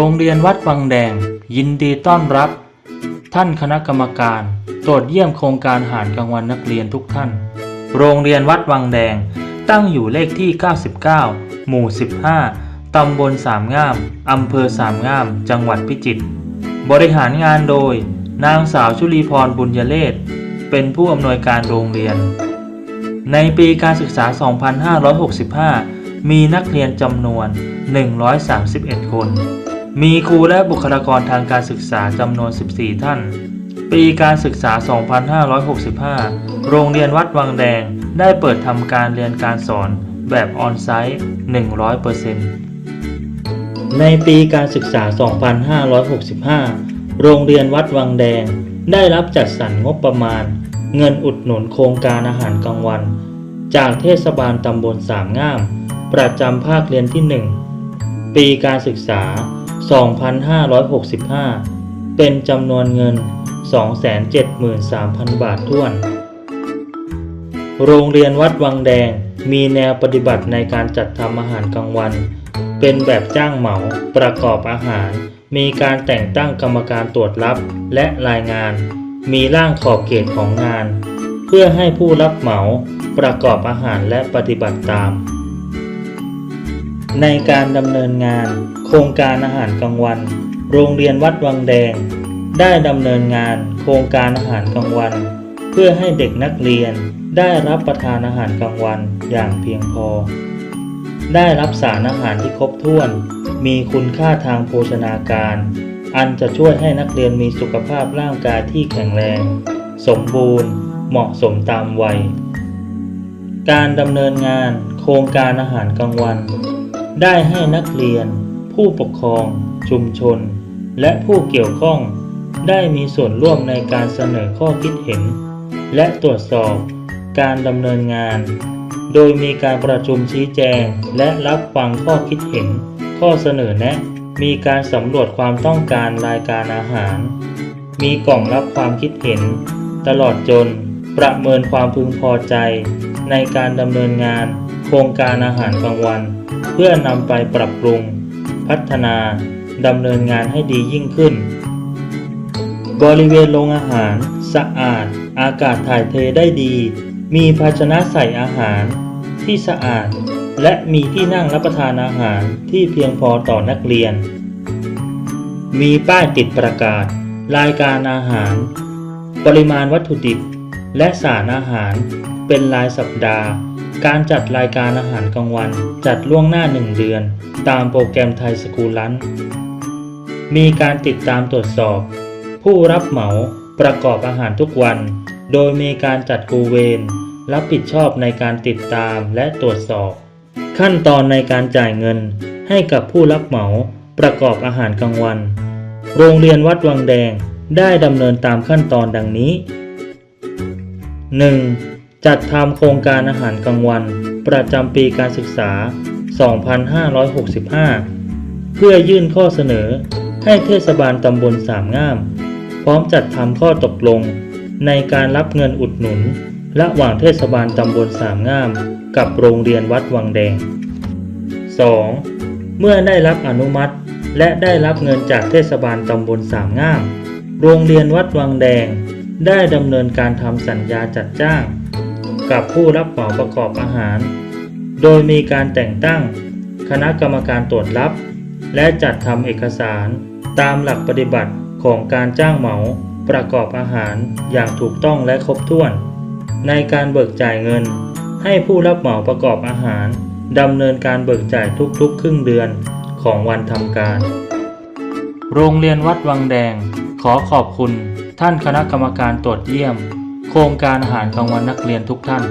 รงเรียนวัดวังแดง ยินดีต้อนรับ ท่านคณะกรรมการ ตรวจเยี่ยมโครงการอาหารกลางวันนักเรียนทุกท่าน โรงเรียนวัดวังแดง ตั้งอยู่เลขที่ 99 หมู่ 15 ตำบลสามงาม อำเภอสามงาม จังหวัดพิจิตร บริหารงานโดย นางสาวชุลีพรบุญยเลศ เป็นผู้อำนวยการโรงเรียน ในปีการศึกษา 2565 มีนักเรียนจำนวน 131 คน มีครูและบุคลากรทางการศึกษาจำนวน 14 ท่าน ปีการศึกษา 2565 โรงเรียนวัดวังแดงได้เปิดทำการเรียนการสอนแบบออนไซต์ 100%ในปีการศึกษา 2565 โรงเรียนวัดวังแดงได้รับจัดสรรงบประมาณ เงินอุดหนุนโครงการอาหารกลางวัน จากเทศบาลตำบลสามงาม ประจำภาคเรียนที่ 1 ปีการศึกษา 2565 เป็นจำนวนเงิน 273,000 บาทท้วน โรงเรียนวัดวังแดงมีแนวปฏิบัติในการจัดทำอาหารกลางวัน เป็นแบบจ้างเหมาประกอบอาหาร มีการแต่งตั้งกรรมการตรวจรับและรายงาน มีร่างขอบเขตของงาน เพื่อให้ผู้รับเหมาประกอบอาหารและปฏิบัติตาม ในการดำเนินงาน โครงการอาหารกลางวัน โรงเรียนวัดวังแดง ได้ดำเนินงานโครงการอาหารกลางวัน เพื่อให้เด็กนักเรียนได้รับประทานอาหารกลางวันอย่างเพียงพอ ได้รับสารอาหารที่ครบถ้วน มีคุณค่าทางโภชนาการ อันจะช่วยให้นักเรียนมีสุขภาพร่างกายที่แข็งแรง สมบูรณ์ เหมาะสมตามวัย การดำเนินงานโครงการอาหารกลางวัน ได้ให้นักเรียน ผู้ปกครอง ชุมชน และผู้เกี่ยวข้อง ได้มีส่วนร่วมในการเสนอข้อคิดเห็น และตรวจสอบการดำเนินงาน โดยมีการประชุมชี้แจง และรับฟังข้อคิดเห็น ข้อเสนอแนะ มีการสำรวจความต้องการรายการอาหาร มีกล่องรับความคิดเห็น ตลอดจนประเมินความพึงพอใจ ในการดำเนินงาน โครงการอาหารกลางวัน เพื่อนำไปปรับปรุง พัฒนาดำเนินงานให้ดียิ่งขึ้น บริเวณโรงอาหารสะอาด อากาศถ่ายเทได้ดี มีภาชนะใส่อาหารที่สะอาด และมีที่นั่งรับประทานอาหารที่เพียงพอต่อนักเรียน มีป้ายติดประกาศ รายการอาหาร ปริมาณวัตถุดิบ และสารอาหารเป็นรายสัปดาห์ การจัดรายการอาหารกลางวัน จัดล่วงหน้าหนึ่งเดือน ตามโปรแกรมไทยสกูลันมีการติดตามตรวจสอบ ผู้รับเหมาประกอบอาหารทุกวัน โดยมีการจัดครูเวรรับผิดชอบในการติดตามและตรวจสอบ ขั้นตอนในการจ่ายเงินให้กับผู้รับเหมาประกอบอาหารกลางวัน โรงเรียนวัดวังแดงได้ดำเนินตามขั้นตอนดังนี้ 1. จัดทำโครงการอาหารกลางวัน ประจำปีการศึกษา 2565 เพื่อยื่นข้อเสนอให้เทศบาลตำบลสามงาม พร้อมจัดทำข้อตกลง ในการรับเงินอุดหนุน ระหว่างเทศบาลตำบลสามงาม กับโรงเรียนวัดวังแดง 2. เมื่อได้รับอนุมัติและได้รับเงินจากเทศบาลตำบลสามงาม โรงเรียนวัดวังแดง ได้ดำเนินการทำสัญญาจัดจ้าง กับผู้รับเหมาประกอบอาหาร โดยมีการแต่งตั้ง คณะกรรมการตรวจรับ และจัดทำเอกสารตามหลักปฏิบัติของการจ้างเหมาประกอบอาหารอย่างถูกต้องและครบถ้วน ในการเบิกจ่ายเงิน ให้ผู้รับเหมาประกอบอาหารดำเนินการเบิกจ่ายทุกๆ ครึ่งเดือนของวันทำการ โรงเรียนวัดวังแดง ขอขอบคุณท่านคณะกรรมการตรวจเยี่ยม โครงการอาหารกลางวันนักเรียนทุกท่าน